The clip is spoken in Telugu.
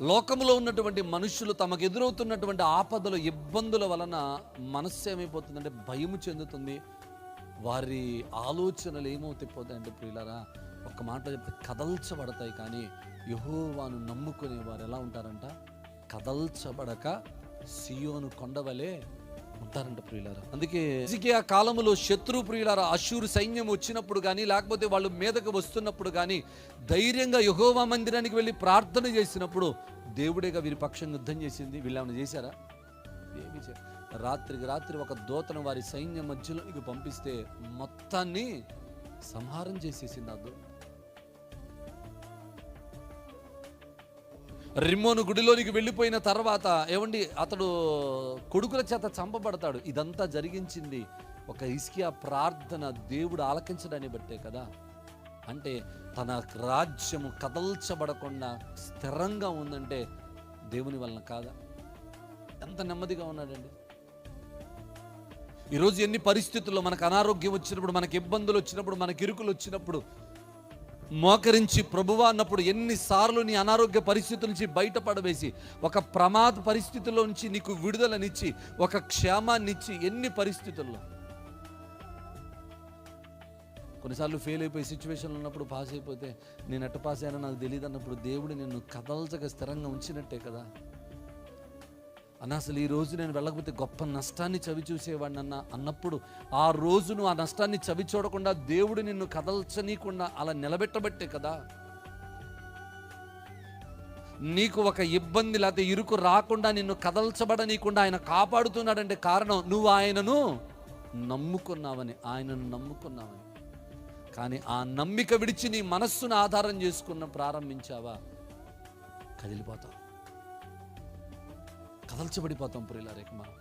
లోకంలో ఉన్నటువంటి మనుషులు తమకు ఎదురవుతున్నటువంటి ఆపదలు ఇబ్బందుల వలన మనస్సు ఏమైపోతుందంటే భయము చెందుతుంది. వారి ఆలోచనలు ఏమవుతాయిపోతాయంటే ప్రియులరా ఒక మాట చెప్తే కదల్చబడతాయి కానీ యహోవాను నమ్ముకునే వారు ఎలా ఉంటారంట? కదల్చబడక సియోను కొండవలే ఉంటారంట ప్రియులారా. అందుకే ఆ కాలంలో శత్రు ప్రియులారా అశూరు సైన్యం వచ్చినప్పుడు కానీ లేకపోతే వాళ్ళు మీదకు వస్తున్నప్పుడు కానీ ధైర్యంగా యహోవా మందిరానికి వెళ్ళి ప్రార్థన చేసినప్పుడు దేవుడేగా వీరి పక్షం యుద్ధం చేసింది. వీళ్ళు ఏమైనా చేశారా? ఏమి రాత్రికి రాత్రి ఒక దూతను వారి సైన్యం మధ్యలోనికి పంపిస్తే మొత్తాన్ని సంహారం చేసేసింది ఆ దూత. రిమ్మోను గుడిలోనికి వెళ్ళిపోయిన తర్వాత ఏమండి అతడు కొడుకుల చేత చంపబడతాడు. ఇదంతా జరిగించింది ఒక ఇస్కియా ప్రార్థన దేవుడు ఆలకించడాన్ని బట్టే కదా? అంటే తన రాజ్యము కదల్చబడకుండా స్థిరంగా ఉందంటే దేవుని వలన కాదా? ఎంత నెమ్మదిగా ఉన్నాడండి. ఈరోజు ఎన్ని పరిస్థితుల్లో మనకు అనారోగ్యం వచ్చినప్పుడు మనకి ఇబ్బందులు వచ్చినప్పుడు మనకి ఇరుకులు వచ్చినప్పుడు మోకరించి ప్రభువా అన్నప్పుడు ఎన్నిసార్లు నీ అనారోగ్య పరిస్థితుల నుంచి బయటపడవేసి ఒక ప్రమాద పరిస్థితుల్లో నుంచి నీకు విడుదలనిచ్చి ఒక క్షేమాన్నిచ్చి ఎన్ని పరిస్థితుల్లో? కొన్నిసార్లు ఫెయిల్ అయిపోయి సిచ్యువేషన్లో ఉన్నప్పుడు పాస్ అయిపోతే నేను ఎట్ట పాస్ అయినా నాకు తెలియదు అన్నప్పుడు దేవుడు నిన్ను కదల్చక స్థిరంగా ఉంచినట్టే కదా. అన్న అసలు ఈ రోజు నేను వెళ్ళకపోతే గొప్ప నష్టాన్ని చవి చూసేవాడిని అన్న అన్నప్పుడు ఆ రోజు నువ్వు ఆ నష్టాన్ని చవి చూడకుండా దేవుడు నిన్ను కదల్చనీయకుండా అలా నిలబెట్టబట్టే కదా. నీకు ఒక ఇబ్బంది లేకపోతే ఇరుకు రాకుండా నిన్ను కదల్చబడనీయకుండా ఆయన కాపాడుతున్నాడంటే కారణం నువ్వు ఆయనను నమ్ముకున్నావని ఆయనను నమ్ముకున్నావని. కానీ ఆ నమ్మిక విడిచి నీ మనస్సును ఆధారం చేసుకున్న ప్రారంభించావా? కదిలిపోతావు. కదల్చబడిపోతాం ప్రియుల రేఖ మనం.